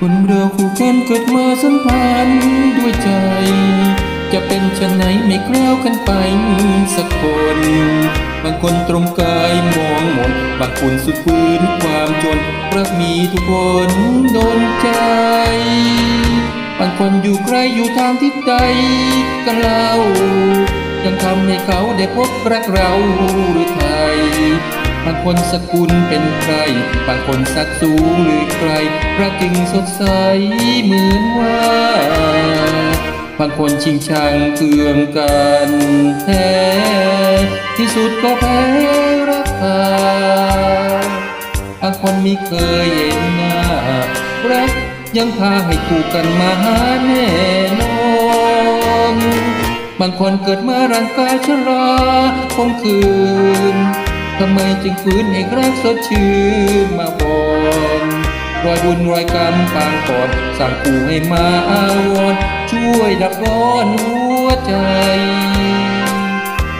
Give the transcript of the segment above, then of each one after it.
คนเราคู่กันเกิดมาสัมพันธ์ด้วยใจ จะเป็นชนไหนไม่แกล้วกันไปสักคน บางคนตรงกายมองหมดบางคนสุดฝืนความจนรักมีทุกคนโดนใจบางคนอยู่ไกลอยู่ทางทิศใดกันเล่ายังทำให้เขาได้พบรักเราหรือไทย บางคนสกุลเป็นใคร บางคนสักสูงหรือใครรักจึงสดใสเหมือนว่า บางคนชิงชังเคืองกันแท้ที่สุดก็แพ้รักษาบางคนม่เคยเห็นหน้ารักยังพาให้คู่กันมาหาแน่นอนบางคนเกิดมาร่างกายชราคงคืน ทำไมจึงฟื้นให้รักสดชื่นมาบอนรอยบุญรอยกรรมปางก่อนสั่งปู่ให้มาอาวรช่วยดับร้อนหัวใจ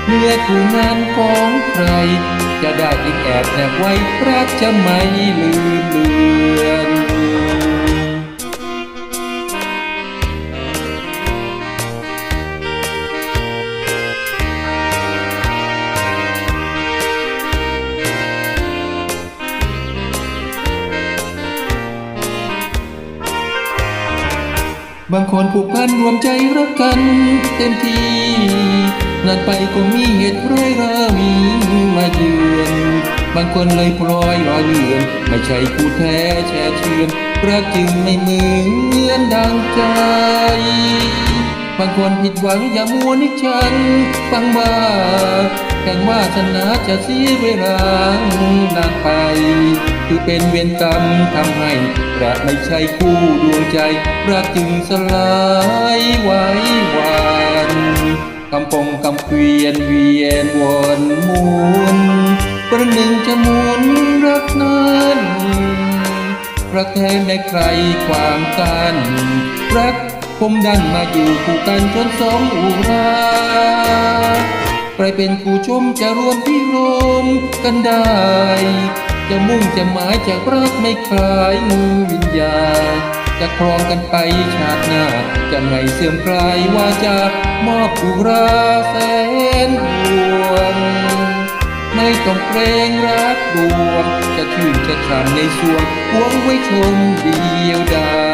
เมื่อคู่งานของใคร จะได้อีกแอบแนบไว้รักจะไม่ลืมเลือน บางคนผูกพันรวมใจรักกันเต็มที่ นานไปก็มีเหตุร้ายรามีมาเยือนบางคนเลยพลอยลอยเลือน ไม่ใช่คู่แท้แช่เชื่อนรักจึงไม่เหมือนดังใจ บางคนผิดหวังอย่ามัวนิชันฟังว่า งว่าชนะจะเสียเวลานานไป คือเป็นเวรกรรมทำให้รักไม่ใช่คู่ดวงใจรักจึงสลายไว้วันกำปองกำเกวียนเวียนวนหมุนประหนึ่งจะหมุนรักนั้นรักแท้ไม่ใครขวางกัน รักคมดันมาอยู่คู่กันจนสองอุรา ใครเป็นคู่ชมจะรวมพิรมกันได้ จะมุ่งจะหมายจะรักไม่คลายมือวิญญาณจะครองกันไปชาติหน้า จะไม่เสื่อมคลายว่าจะมอบอุราแสนดวงไม่ต้องเกรงรักดวง จะชื่นจะฉ่ำในสวงหวงไว้ชมเดียวดาย